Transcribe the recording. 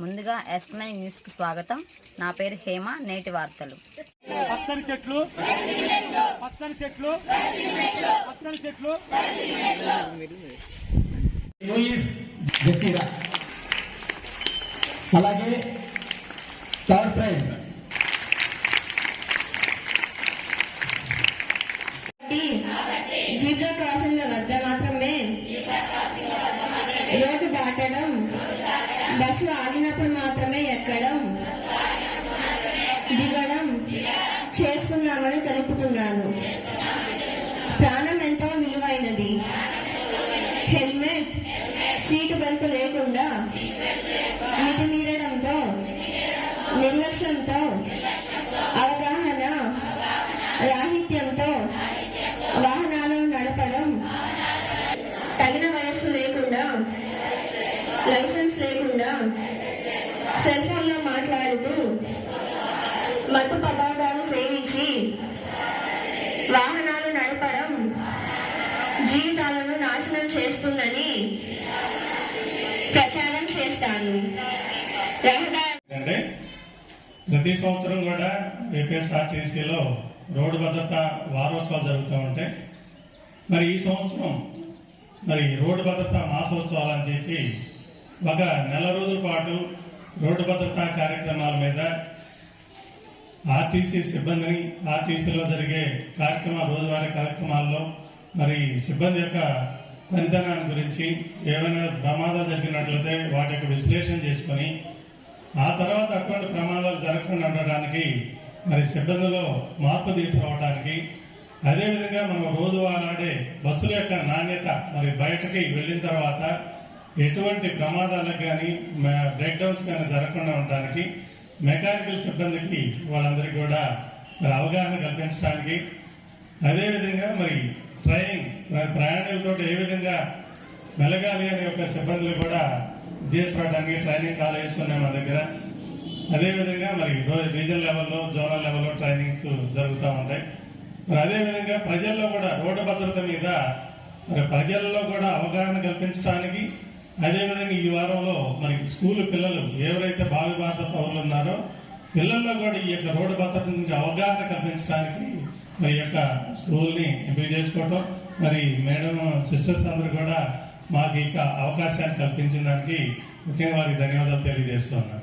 ముందుగా yes nine న్యూస్కి స్వాగతం. నా పేరు హేమ నేటి వార్తలు. పచ్చని చెట్లు పచ్చని చెట్లు పచ్చని చెట్లు. అలాగే థర్డ్ ప్రైజ్. జీబ్రా క్రాసింగ్ల వద్ద మాత్రమే రోడ్డు దాటడం దిగడం చేస్తున్నామని తెలుపుతున్నాను. ప్రాణం ఎంతో విలువైనది. హెల్మెట్ సీటు బెల్ట్ లేకుండా మితిమీరడంతో నిర్లక్ష్యంతో అవగాహన రాహిత్యంతో వాహనాలను నడపడం తగిన వయస్సు లేకుండా లైసెన్స్ లేకుండా సెల్ ఫోన్లో మాట్లాడుతూ మత్తు పదార్థాలు సేవించి వాహనాలు నడపడం జీవితాలను నాశనం చేస్తుందని ప్రచారం చేస్తాను. అంటే ప్రతి సంవత్సరం కూడా ఏపీఎస్ఆర్టీసీలో రోడ్డు భద్రత వారోత్సవాలు జరుగుతూ ఉంటాయి మరి ఈ సంవత్సరం మరి రోడ్డు భద్రత మాసోత్సవాలు అని చెప్పి ఒక నెల రోజుల పాటు రోడ్డు భద్రతా కార్యక్రమాల మీద ఆర్టీసీ సిబ్బందిని ఆర్టీసీలో జరిగే కార్యక్రమ రోజువారీ కార్యక్రమాల్లో మరి సిబ్బంది యొక్క పనితనాన్ని గురించి ఏమైనా ప్రమాదాలు జరిగినట్లయితే వాటి యొక్క విశ్లేషణ చేసుకొని ఆ తర్వాత అటువంటి ప్రమాదాలు జరగకుండా ఉండడానికి మరి సిబ్బందిలో మార్పు తీసుకురావడానికి అదేవిధంగా మనం రోజు వాడే బస్సుల యొక్క నాణ్యత మరి బయటకి వెళ్ళిన తర్వాత ఎటువంటి ప్రమాదాలకు కానీ బ్రేక్డౌన్స్ కానీ జరగకుండా ఉండడానికి మెకానికల్ సిబ్బందికి వాళ్ళందరికీ కూడా మరి అవగాహన కల్పించడానికి అదేవిధంగా మరి ట్రైనింగ్ మరి ప్రయాణికులతో ఏ విధంగా మెలగాలి అనే యొక్క సిబ్బందులు కూడా తీసుకురావడానికి ట్రైనింగ్ కాలేజెస్ ఉన్నాయి మా దగ్గర. అదేవిధంగా మరి రీజనల్ లెవెల్లో జోనల్ లెవెల్లో ట్రైనింగ్స్ జరుగుతూ ఉంటాయి. మరి అదేవిధంగా ప్రజల్లో కూడా రోడ్డు భద్రత మీద మరి ప్రజల్లో కూడా అవగాహన కల్పించడానికి అదేవిధంగా ఈ వారంలో మరి స్కూల్ పిల్లలు ఎవరైతే పిల్లల్లో కూడా ఈ యొక్క రోడ్డు భద్రత గురించి అవగాహన కల్పించడానికి మరి యొక్క స్కూల్ని ఎంపిక చేసుకోవటం మరి మేడం సిస్టర్స్ అందరూ కూడా మాకు ఇక అవకాశాన్ని కల్పించడానికి ముఖ్యంగా వారికి ధన్యవాదాలు తెలియజేస్తున్నాను